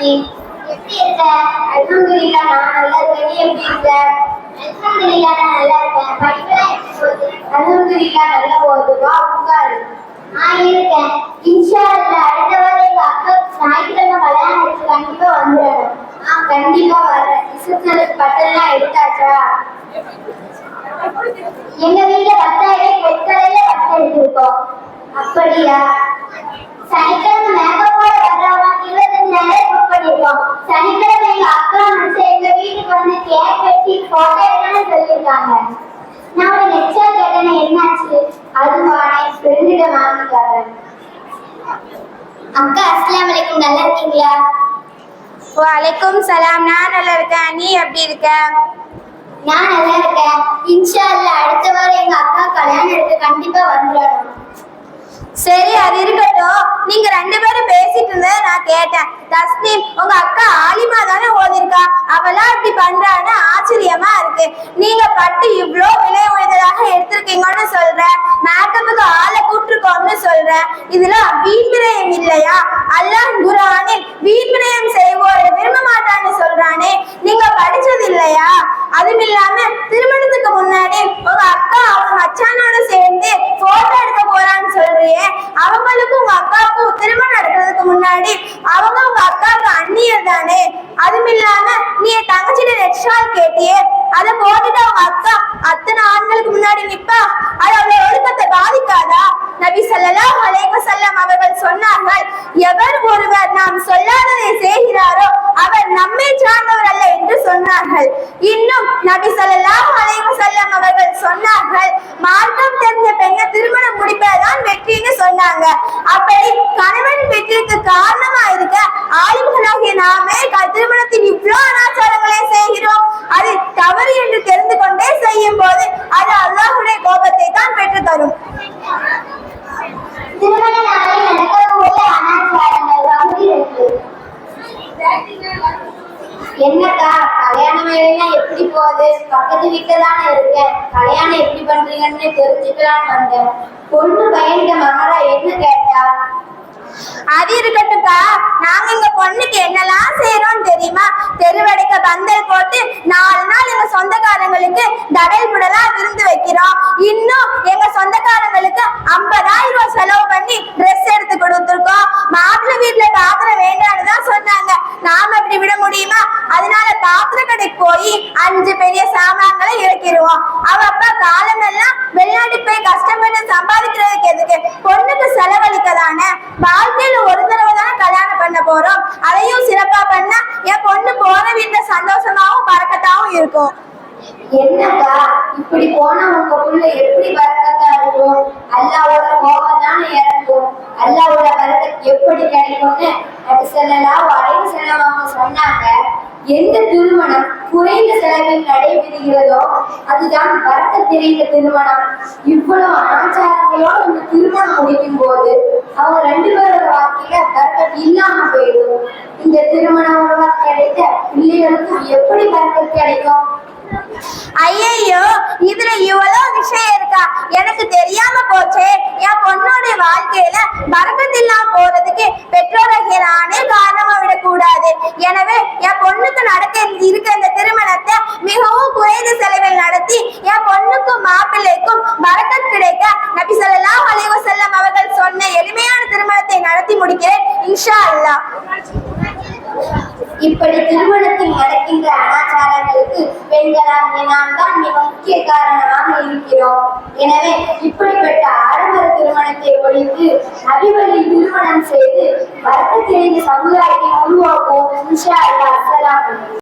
எப்படி இருக்க அல்ஹம்துலில்லாஹ் நான் நல்லா இருக்கேன் எப்படி இருக்க அல்ஹம்துலில்லாஹ் நான் நல்லா இருக்கேன் படிப்புலாம் எப்படி போகுது அல்ஹம்துலில்லாஹ் நல்லா போகுது வா உட்காரு நான் இருக்கேன் இன்ஷா அல்லாஹ் அடுத்த வாரம் எங்க அக்கா ஞாயிற்றுக்கிழமை ஆ கண்டிப்பா வரேன் இசுத்தலுக்கு பட்டெல்லாம் எடுத்தாச்சா எங்க வீட்டுல பத்தாயிரம் பொற்கலையில பட்டம் எடுத்திருக்கோம் அப்படியா சனிக்கிழமை மேக்கப் சொல்லியிருக்காங்க நான் ஒரு நெக்ஸ்டா கேட்டேன் என்னாச்சு? அதுவா நான் ஃப்ரெண்டிட வாங்கி தரேன். அக்கா அஸ்ஸலாமு அலைக்கும் நல்லா இருக்கீங்களா? வலைக்கும் சலாம். நான் நல்லா இருக்கேன். நீ எப்படி இருக்க? நான் நல்லா இருக்கேன். இன்ஷா அல்லாஹ் அடுத்த வாரம் எங்க அக்கா கல்யாணம் இருக்கு. கண்டிப்பா வந்துடணும். சரி அது இருக்கட்டும். நீங்க ரெண்டு பேரும் பேசிட்டு இருந்ததை நான் கேட்டேன். தஸ்னீம் உங்க அக்கா ஆலிமா தானே ஓதிருக்கா? அவளா இப்படி பண்றான்னு ஆச்சரியமா இருக்கு. நீங்க பட்டு இவ்வளோ விலை உயர்ந்ததாக எடுத்திருக்கீங்கன்னு சொல்ற மேக்கப்புக்கு ஆளை கூட்டிருக்கோம்னு சொல்ற இதெல்லாம் வீண்விரயம் இல்லையா? அல்லாஹ் குரானில் வீண்விரயம் செய்வோரை விரும்ப மாட்டான்னு சொல்றானே. நீங்க படிச்சது இல்லையா? அதுவும் இல்லாம திருமணத்துக்கு முன்னாடி உங்க அக்கா அவங்க மச்சானோட சேர்ந்து போட்டோ எடுக்க போறான்னு சொல்றியே. அவங்களுக்கும் உங்க அக்காவுக்கும் திருமணம் நடக்கிறதுக்கு முன்னாடி அவங்க உங்க அக்காவுக்கு அந்நியர் தானே. அதுவும் இல்லாம நீ என் தங்கச்சிட்ட ரெட் ஷால் கேட்டியே. அதை போட்டுட்டு அவங்க அக்கா அத்தனை ஆண்களுக்கு முன்னாடி நிப்பா? அது அவளை ஒழுக்கத்தை பாதிக்காதா? நபி ஸல்லல்லாஹு அலைஹி செல்லம் அவர்கள் சொன்னார்கள் எவர் ஒருவர் நாம் சொல்லாததை செய்கிறாரோ அவர் நம்மை சார்ந்தவர் அல்ல என்று சொன்னார்கள். இன்னும் நபி ஸல்லல்லாஹு அலைஹி செல்லம் அவர்கள் சொன்னார்கள் மார்க்கம் தெரிஞ்ச பெண்ணை திருமணம் முடிப்பதுதான் வெற்றின்னு சொன்னாங்க. அப்படி கணவன் வெற்றிக்கு காரணமா இருக்க ஆய்வுகளாகிய நாமே க- திருமணத்தின் இவ்வளோ அனாச்சாரங்களை செய்கிறோம் அது தவறு என்று தெரிந்து கொண்டே செய்யும் போது அது அல்லாஹ்வுடைய கோபத்தை தான் பெற்று தரும் திருமண நாளில் நடக்கக்கூடிய அனாச்சாரங்கள் வந்து இருக்கு என்னக்கா கல்யாண வேலையெல்லாம் எப்படி போகுது? பக்கத்து வீட்டுல தானே இருக்கேன். கல்யாணம் எப்படி பண்றீங்கன்னு தெரிஞ்சுக்கலாம்னு வந்தேன். பொண்ணு பையன்கிட்ட மகாரா என்ன கேட்டா? அது இருக்கட்டும்க்கா. நாங்க எங்க பொண்ணுக்கு என்னெல்லாம் செய்யறோம் தெரியுமா? தெருவடைக்க பந்தல் போட்டு நாலு நாள் எங்க சொந்தக்காரங்களுக்கு தடல் புடலா விருந்து வைக்கிறோம். இன்னும் எங்க சொந்தக்காரங்களுக்கு ஐம்பதாயிரம் ரூபாய் செலவு பண்ணி ட்ரெஸ் எடுத்து கொடுத்துருக்கோம். மாப்பிள்ளை வீட்டுல பாத்திரம் வேண்டாம்னு தான் சொன்ன நாம இப்படி விட முடியுமா அதனால பாத்திர போய் அஞ்சு பெரிய சாமான்களை இறக்கிடுவோம். அவ அப்பா காலமெல்லாம் வெளிநாட்டுக்கு போய் கஷ்டப்பட்டு சம்பாதிக்கிறதுக்கு எதுக்கு? பொண்ணுக்கு செலவழிக்க தானே வாழ்க்கையில ஒரு தடவை தானே கல்யாணம் பண்ண போறோம். அதையும் சிறப்பா பண்ணா என் பொண்ணு போற வீட்டுல சந்தோஷமாவும் பறக்கத்தாவும் இருக்கும். என்னக்கா இப்படி போனா உங்க புள்ள எப்படி வரக்கத்தா இருக்கும்? அல்லாவோட கோபம் தானே இறக்கும் அல்லாவோட பறக்கத் எப்படி கிடைக்கும்னு நபி ஸல்லல்லாஹு அலைஹி வஸல்லம் சொன்னாங்க. எந்த திருமணம் குறைந்த செலவில் நடைபெறுகிறதோ அதுதான் வரக்க தெரிந்த திருமணம். இவ்வளவு அனாச்சாரங்களோட இந்த திருமணம் முடிக்கும் போது அவங்க ரெண்டு பேரோட வாழ்க்கையில பறக்கத் இல்லாம போயிடும். இந்த திருமணம் மூலமா கிடைத்த பிள்ளைகளுக்கு எப்படி பறக்கத் கிடைக்கும்? ஐயையோ இதுல இவ்வளவு விஷயம் இருக்கா? எனக்கு தெரியாம போச்சே. என் பொண்ணோட வாழ்க்கையில பறக்கத்தில்லாம போறதுக்கு பெற்றோர்கள் பொண்ணுக்கும் மாப்பிள்ளைக்கும் கிடைக்க நபி ஸல்லல்லாஹு அலைஹி வஸல்லம் அவர்கள் சொன்ன எளிமையான திருமணத்தை நடத்தி முடிக்கிறேன் இன்ஷா அல்லாஹ். இப்படி திருமணத்தில் நடக்கின்ற அனாச்சாரங்களுக்கு பெண்களாகிய நாம் தான் மிக முக்கிய காரணமாக இருக்கிறோம். எனவே இப்படிப்பட்ட ஆடம்பர திருமணத்தை ஒழித்து நபிவழி திருமணம் செய்து வர்க்க தெரிந்த சமுதாயத்தை உருவாக்குவோம் இன்ஷா அல்லாஹ். அஸ்ஸலாமு